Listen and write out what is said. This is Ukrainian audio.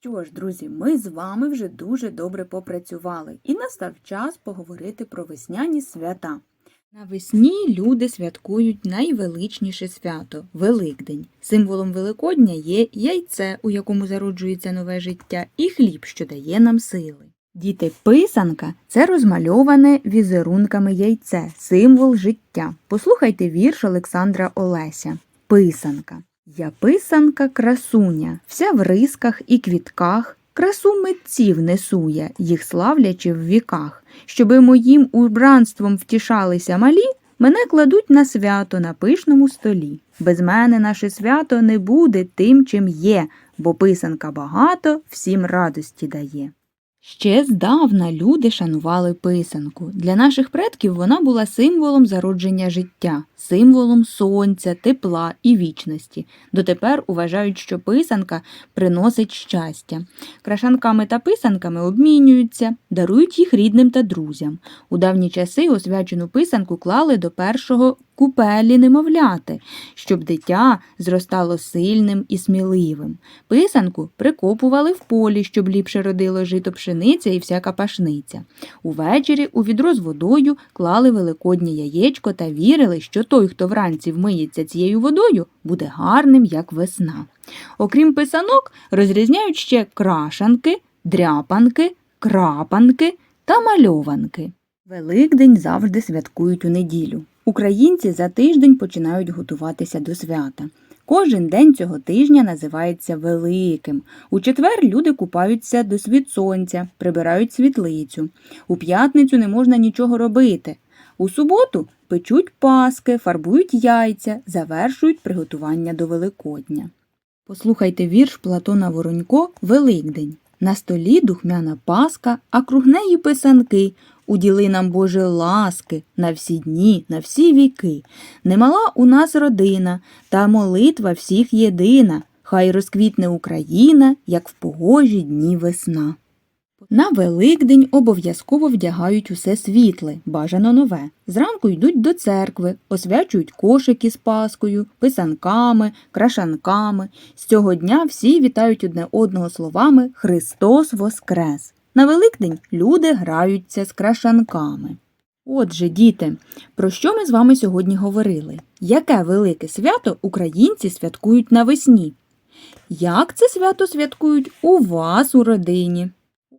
Що ж, друзі, ми з вами вже дуже добре попрацювали і настав час поговорити про весняні свята. Навесні люди святкують найвеличніше свято Великдень. Символом Великодня є яйце, у якому зароджується нове життя, і хліб, що дає нам сили. Діти, писанка це розмальоване візерунками яйце, символ життя. Послухайте вірш Олександра Олеся. Писанка. Я писанка красуня, вся в рисках і квітках, красу митців несу я, їх славлячи в віках. Щоби моїм убранством втішалися малі, мене кладуть на свято на пишному столі. Без мене наше свято не буде тим, чим є, бо писанка багато всім радості дає. Ще здавна люди шанували писанку. Для наших предків вона була символом зародження життя, символом сонця, тепла і вічності. Дотепер вважають, що писанка приносить щастя. Крашанками та писанками обмінюються, дарують їх рідним та друзям. У давні часи освячену писанку клали до першого купелі немовляти, щоб дитя зростало сильним і сміливим. Писанку прикопували в полі, щоб ліпше родило жито пшениця і всяка пашниця. Увечері у відро з водою клали великоднє яєчко та вірили, що той, хто вранці вмиється цією водою, буде гарним, як весна. Окрім писанок, розрізняють ще крашанки, дряпанки, крапанки та мальованки. Великдень завжди святкують у неділю. Українці за тиждень починають готуватися до свята. Кожен день цього тижня називається Великим. У четвер люди купаються до світ сонця, прибирають світлицю. У п'ятницю не можна нічого робити. У суботу печуть паски, фарбують яйця, завершують приготування до Великодня. Послухайте вірш Платона Воронько Великдень. На столі духмяна паска, а круг неї писанки. Уділи нам, Боже, ласки на всі дні, на всі віки. Немала у нас родина, та молитва всіх єдина. Хай розквітне Україна, як в погожі дні весна. На Великдень обов'язково вдягають усе світле, бажано нове. Зранку йдуть до церкви, освячують кошики з паскою, писанками, крашанками. З цього дня всі вітають одне одного словами Христос Воскрес. На Великдень люди граються з крашанками. Отже, діти, про що ми з вами сьогодні говорили? Яке велике свято українці святкують навесні? Як це свято святкують у вас у родині?